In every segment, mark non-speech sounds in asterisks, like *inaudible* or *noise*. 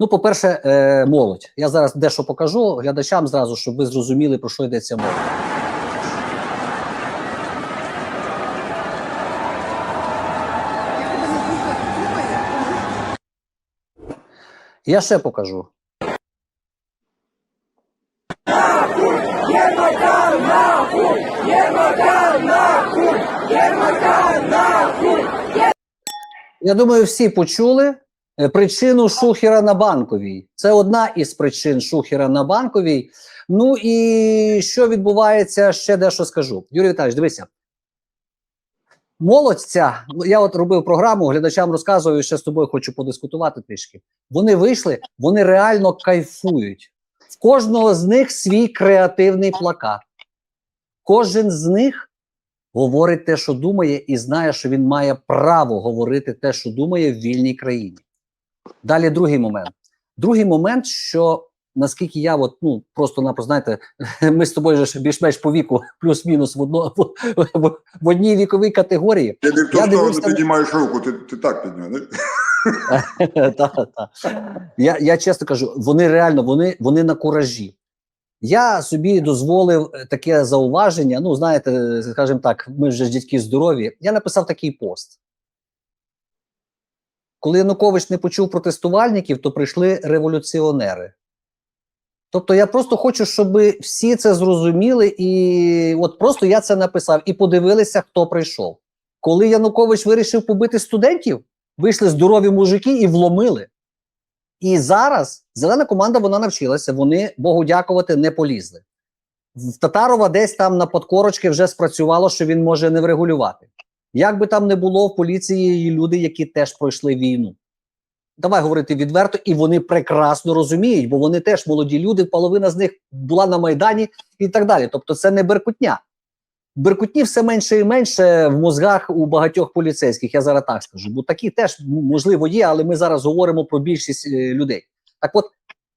Ну, по-перше, е, молодь. Я зараз дещо покажу глядачам зразу, щоб ви зрозуміли, про що йдеться мова. Я ще покажу. Я думаю, всі почули причину шухера на банковій. Це одна із причин шухера на банковій. Ну і що відбувається, ще дещо скажу. Юрій Віталійович, дивися. Молодь ця, ну, я от робив програму, глядачам розказую, ще з тобою хочу подискутувати трішки. Вони вийшли, вони реально кайфують. В кожного з них свій креативний плакат. Кожен з них говорить те, що думає, і знає, що він має право говорити те, що думає в вільній країні. Далі другий момент. Другий момент, що наскільки я, от, ну просто-напросто, знаєте, *laughs* ми з тобою ж більш-менш по віку, плюс-мінус в, одно, в, в, в одній віковій категорії. Ти не в сторону дивився на- піднімаєш руку, ти, ти так підняв. не? *laughs* та, та. Я, я чесно кажу, вони реально вони, вони на куражі. Я собі дозволив е, таке зауваження. Ну, знаєте, е, скажімо так, ми вже ж дітки здорові. Я написав такий пост. Коли Янукович не почув протестувальників, то прийшли революціонери. Тобто я просто хочу, щоб всі це зрозуміли, і от просто я це написав і подивилися, хто прийшов. Коли Янукович вирішив побити студентів, вийшли здорові мужики і вломили. І зараз зелена команда вона навчилася, вони Богу дякувати не полізли. В Татарова десь там на подкорочки вже спрацювало, що він може не врегулювати. Як би там не було в поліції люди, які теж пройшли війну. Давай говорити відверто, і вони прекрасно розуміють, бо вони теж молоді люди, половина з них була на Майдані і так далі. Тобто це не беркутня. Беркутні все менше і менше в мозгах у багатьох поліцейських, я зараз так скажу. Бо такі теж можливо є, але ми зараз говоримо про більшість е, людей. Так от,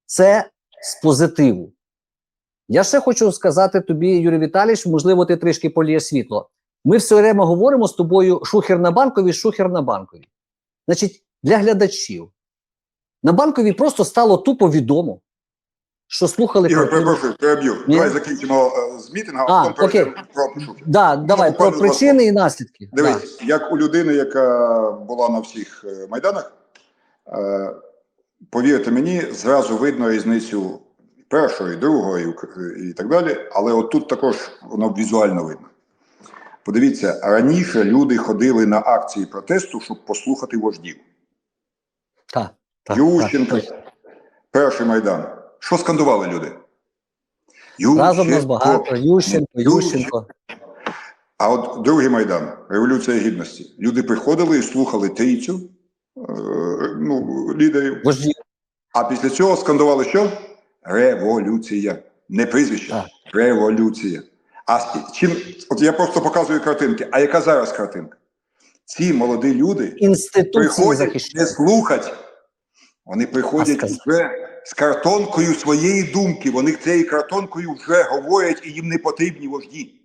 це з позитиву. Я ще хочу сказати тобі, Юрій Віталійович, можливо, ти трішки поліє світло. Ми все время говоримо з тобою шухер на банковій, шухер на банковій. Значить, для глядачів. На банковій просто стало тупо відомо, що слухали Ігор, перепрошую, переб'ю. Давай закінчимо е, з мітингу, А, а потім окей. про пошуки. Да, давай про причини і наслідки. Да. Як у людини, яка була на всіх е, майданах, е, повірте мені, зразу видно різницю першої, другої і так далі, але от тут також воно візуально видно. Подивіться, раніше люди ходили на акції протесту, щоб послухати вождів. Так, так, Ющенко, так. перший майдан. Що скандували люди? Разом нас Ющенко. багато. Ющенко, Ющенко. А от другий майдан Революція Гідності. Люди приходили і слухали трійцю е, ну, лідерів. Вожді. А після цього скандували що? Революція. Не прізвище, Так. революція. А чим, от я просто показую картинки. А яка зараз картинка? Ці молоді люди Інституції приходять не захищають. слухать. Вони приходять вже з картонкою своєї думки. Вони цією картонкою вже говорять і їм не потрібні вожді.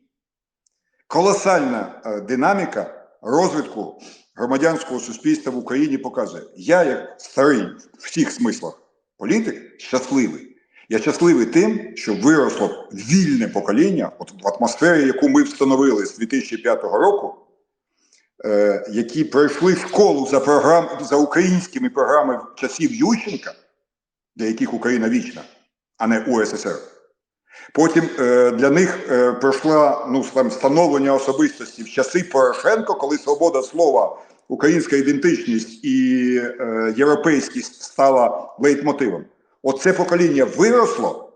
Колосальна е, динаміка розвитку громадянського суспільства в Україні показує. Я, як старий в всіх смислах політик, щасливий. Я щасливий тим, що виросло вільне покоління, от в атмосфері, яку ми встановили з 2005 року, е, які пройшли школу за програм за українськими програмами часів Ющенка, для яких Україна вічна, а не УССР. Потім е, для них е, пройшла ну, там, особистості в часи Порошенко, коли свобода слова, українська ідентичність і е, європейськість стала лейтмотивом. Оце покоління виросло,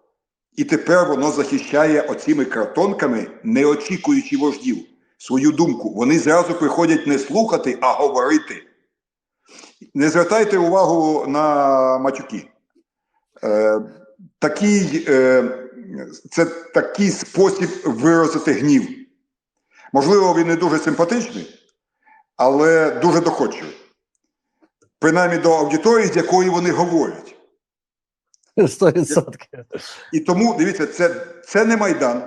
і тепер воно захищає оціми картонками, не очікуючи вождів свою думку. Вони зразу приходять не слухати, а говорити. Не звертайте увагу на матюки. Е, такий, е, це такий спосіб виразити гнів. Можливо, він не дуже симпатичний, але дуже доходчивий. Принаймні до аудиторії, з якої вони говорять. 100%. І тому, дивіться, це, це не Майдан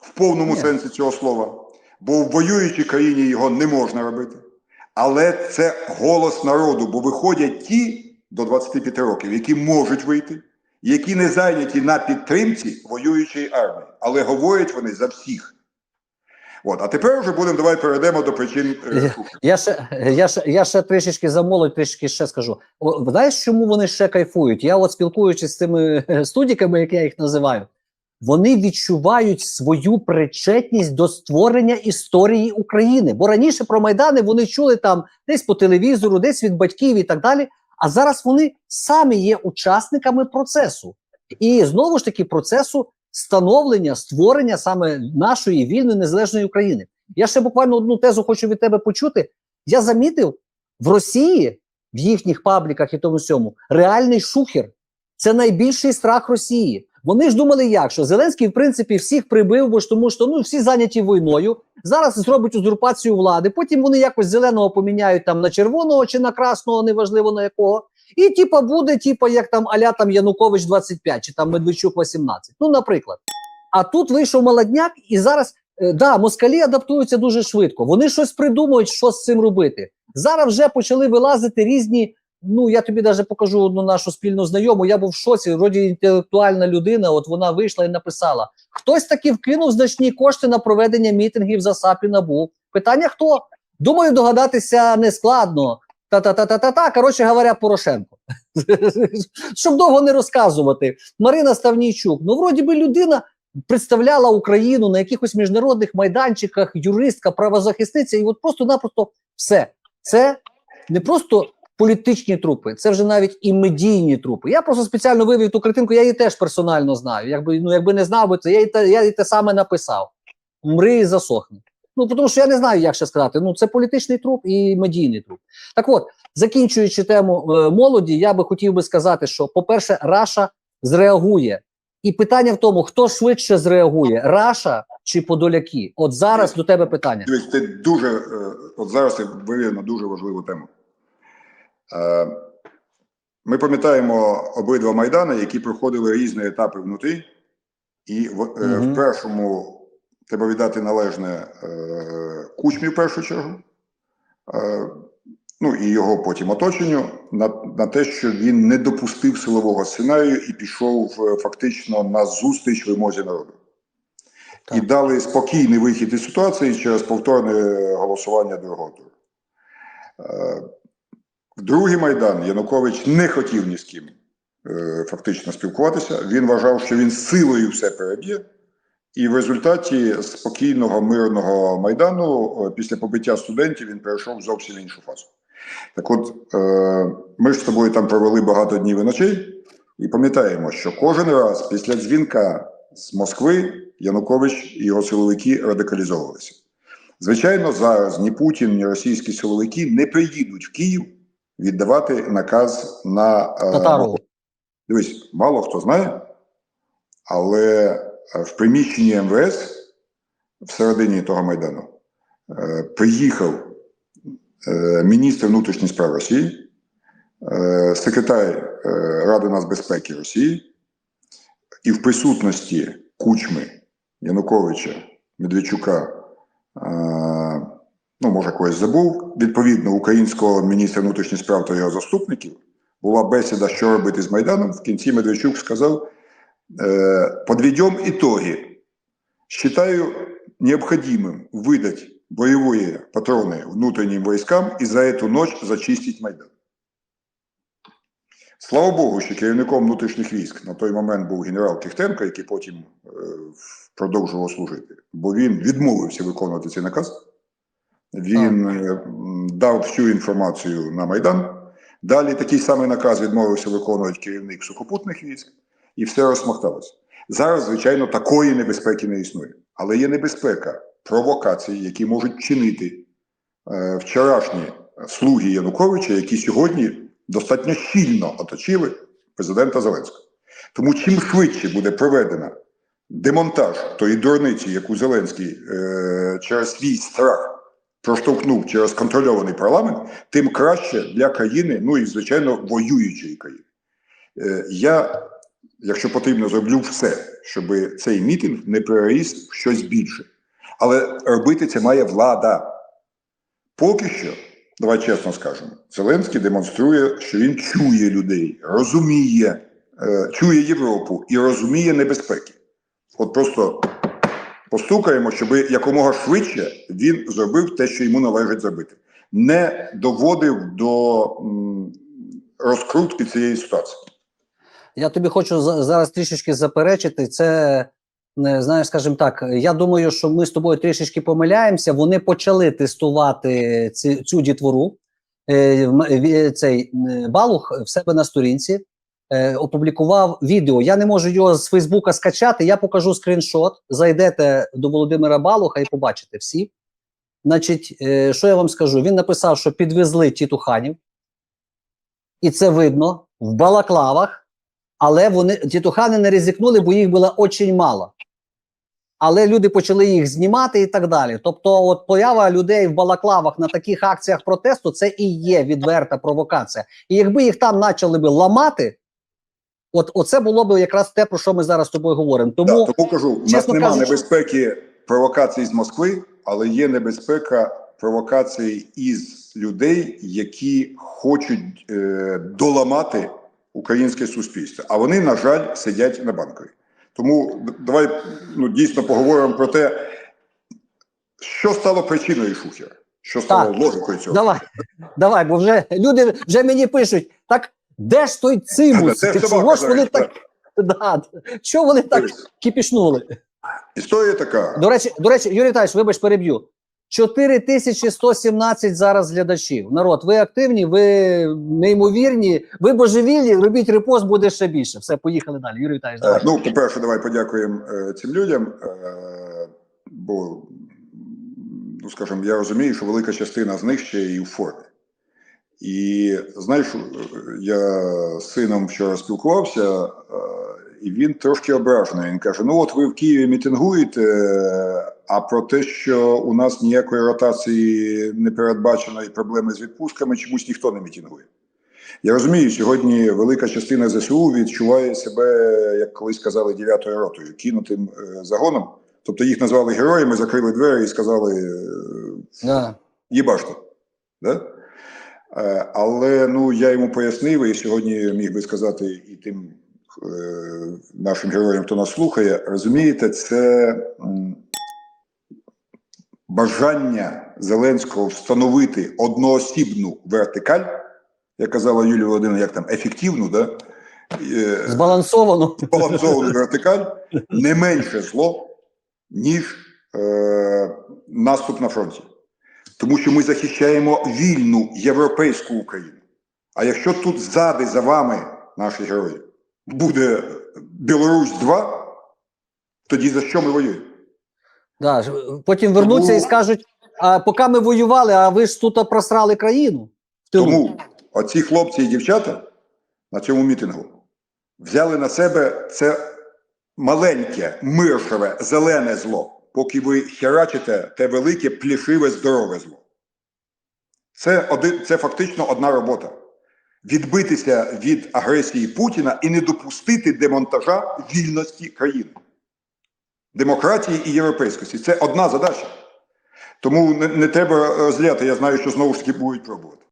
в повному Ні. сенсі цього слова, бо в воюючій країні його не можна робити. Але це голос народу, бо виходять ті, до 25 років, які можуть вийти, які не зайняті на підтримці воюючої армії, але говорять вони за всіх. От, а тепер вже будемо, давай перейдемо до причин е. Я ще, я, ще, я ще трішечки за молодь, трішки ще скажу. О, знаєш, чому вони ще кайфують? Я от спілкуючись з цими е, студіками, як я їх називаю, вони відчувають свою причетність до створення історії України. Бо раніше про Майдани вони чули там десь по телевізору, десь від батьків і так далі. А зараз вони самі є учасниками процесу. І знову ж таки процесу становлення, створення саме нашої вільної незалежної України. Я ще буквально одну тезу хочу від тебе почути. Я замітив в Росії, в їхніх пабліках і тому всьому, реальний шухер. Це найбільший страх Росії. Вони ж думали, як що Зеленський, в принципі, всіх прибив, бо ж тому, що ну всі зайняті війною. Зараз зробить узурпацію влади. Потім вони якось зеленого поміняють там на червоного чи на красного, неважливо на якого. І типа буде, типа, як там Аля там Янукович 25 чи там Медведчук 18. Ну, наприклад. А тут вийшов молодняк, і зараз е, да, москалі адаптуються дуже швидко. Вони щось придумують, що з цим робити. Зараз вже почали вилазити різні. Ну я тобі навіть покажу одну нашу спільну знайому. Я був в шоці. Вроді інтелектуальна людина. От вона вийшла і написала: хтось таки вкинув значні кошти на проведення мітингів за САП і НАБУ. Питання хто? Думаю, догадатися не складно. Та-та-та-та-та-та, коротше говоря, Порошенко. *laughs* Щоб довго не розказувати. Марина Ставнійчук. Ну, вроді би, людина представляла Україну на якихось міжнародних майданчиках, юристка, правозахисниця, і от просто-напросто все. Це не просто політичні трупи, це вже навіть і медійні трупи. Я просто спеціально вивів ту картинку, я її теж персонально знаю. Якби, ну, якби не знав би це, я їй те, я їй те саме написав. Мри і засохне. Ну, тому що я не знаю, як ще сказати. Ну, це політичний труп і медійний труп. Так от, закінчуючи тему е, молоді, я би хотів би сказати, що, по-перше, Раша зреагує. І питання в тому, хто швидше зреагує: Раша чи Подоляки? От зараз до тебе питання. Дивись, ти дуже, е, от зараз ти вивів на дуже важливу тему. Е, Ми пам'ятаємо обидва майдани, які проходили різні етапи внутрі, і в, е, Мгм. в першому треба віддати належне е, кучмі в першу чергу, е, ну і його потім оточенню, на, на те, що він не допустив силового сценарію і пішов е, фактично на зустріч вимозі народу. Так. І дали спокійний вихід із ситуації через повторне голосування другого туру. Другий майдан Янукович не хотів ні з ким фактично спілкуватися. Він вважав, що він силою все переб'є. І в результаті спокійного мирного майдану е, після побиття студентів він перейшов зовсім іншу фазу. Так от, е, ми ж з тобою там провели багато днів і ночей, і пам'ятаємо, що кожен раз після дзвінка з Москви Янукович і його силовики радикалізовувалися. Звичайно, зараз ні Путін, ні російські силовики не приїдуть в Київ віддавати наказ на е, Татарову. Дивись, мало хто знає, але в приміщенні МВС всередині того майдану е, приїхав е, міністр внутрішніх справ Росії, е, секретар е, Ради нацбезпеки Росії, і в присутності Кучми, Януковича, Медведчука, е, ну, може, когось забув, відповідно, українського міністра внутрішніх справ та його заступників була бесіда, що робити з Майданом. В кінці Медведчук сказав: подведем итоги. Считаю необходимым выдать боевые патроны внутренним войскам и за эту ночь зачистить Майдан. Слава Богу, що керівником внутрішніх військ на той момент був генерал Кіхтенко, який потім е, продовжував служити, бо він відмовився виконувати цей наказ. Він е, м, дав всю інформацію на Майдан. Далі такий самий наказ відмовився виконувати керівник сухопутних військ, і все розсмокталося. Зараз, звичайно, такої небезпеки не існує, але є небезпека провокацій, які можуть чинити е, вчорашні слуги Януковича, які сьогодні достатньо щільно оточили президента Зеленського. Тому чим швидше буде проведена демонтаж тої дурниці, яку Зеленський е, через свій страх проштовхнув через контрольований парламент, тим краще для країни, ну і звичайно воюючої країни. Е, я, якщо потрібно, зроблю все, щоб цей мітинг не переріс в щось більше. Але робити це має влада. Поки що давай чесно скажемо, Зеленський демонструє, що він чує людей, розуміє, е, чує Європу і розуміє небезпеки. От просто постукаємо, щоб якомога швидше він зробив те, що йому належить зробити. Не доводив до розкрутки цієї ситуації. Я тобі хочу зараз трішечки заперечити. Це не знаєш, скажімо так. Я думаю, що ми з тобою трішечки помиляємося. Вони почали тестувати ці, цю дітвору. Е, цей е, Балух в себе на сторінці е, опублікував відео. Я не можу його з Фейсбука скачати. Я покажу скріншот. Зайдете до Володимира Балуха і побачите всі. Значить, е, що я вам скажу? Він написав, що підвезли тітуханів, і це видно в балаклавах. Але вони тітухани не ризикнули, бо їх було очень мало. Але люди почали їх знімати і так далі. Тобто, от поява людей в балаклавах на таких акціях протесту це і є відверта провокація. І якби їх там почали би ламати, от оце було б якраз те, про що ми зараз з тобою говоримо. Тому Да, тому кажу, у нас немає небезпеки провокацій з Москви, але є небезпека провокацій із людей, які хочуть е, доламати українське суспільство. А вони, на жаль, сидять на банкові. Тому давай ну, дійсно поговоримо про те, що стало причиною Шухера, що стало Так. логікою цього. давай, давай, бо вже люди вже мені пишуть: так де ж той цимус? Де Ти чого ж вони так? Да, чого вони так кипішнули? Історія така. До речі, до речі, Юрій Віталійович, вибач, переб'ю. 4117 зараз глядачів. Народ, ви активні, ви неймовірні, ви божевільні. Робіть репост, буде ще більше. Все, поїхали далі. Юрій Віталійович, Е, давай. Ну, по-перше, давай подякуємо е, цим людям. Е, бо, ну скажімо, я розумію, що велика частина з них ще і в формі. І знаєш, я з сином вчора спілкувався, е, і він трошки ображений. Він каже: Ну, от ви в Києві мітингуєте, а про те, що у нас ніякої ротації не передбачено і проблеми з відпустками, чомусь ніхто не мітингує. Я розумію, сьогодні велика частина ЗСУ відчуває себе, як колись казали, дев'ятою ротою, кинутим е, загоном. Тобто їх назвали героями, закрили двері і сказали е, Да. їбаште. Да? Е, але ну, я йому пояснив, і сьогодні міг би сказати і тим е, нашим героям, хто нас слухає, розумієте, це бажання Зеленського встановити одноосібну вертикаль, як казала Юлія Володимирівна, як там ефективну, да? Е, Збалансовано. збалансовану вертикаль не менше зло, ніж е, наступ на фронті. Тому що ми захищаємо вільну європейську Україну. А якщо тут ззади за вами, наші герої, буде Білорусь 2, тоді за що ми воюємо? Да. Потім вернуться Тому- і скажуть: а поки ми воювали, а ви ж тут просрали країну. Тому оці хлопці і дівчата на цьому мітингу взяли на себе це маленьке, миршеве, зелене зло, поки ви херачите те велике, плішиве, здорове зло. Це, один, це фактично одна робота. Відбитися від агресії Путіна і не допустити демонтажа вільності країни, демократії і європейськості. Це одна задача. Тому не, не треба розляти. Я знаю, що знову ж таки будуть пробувати.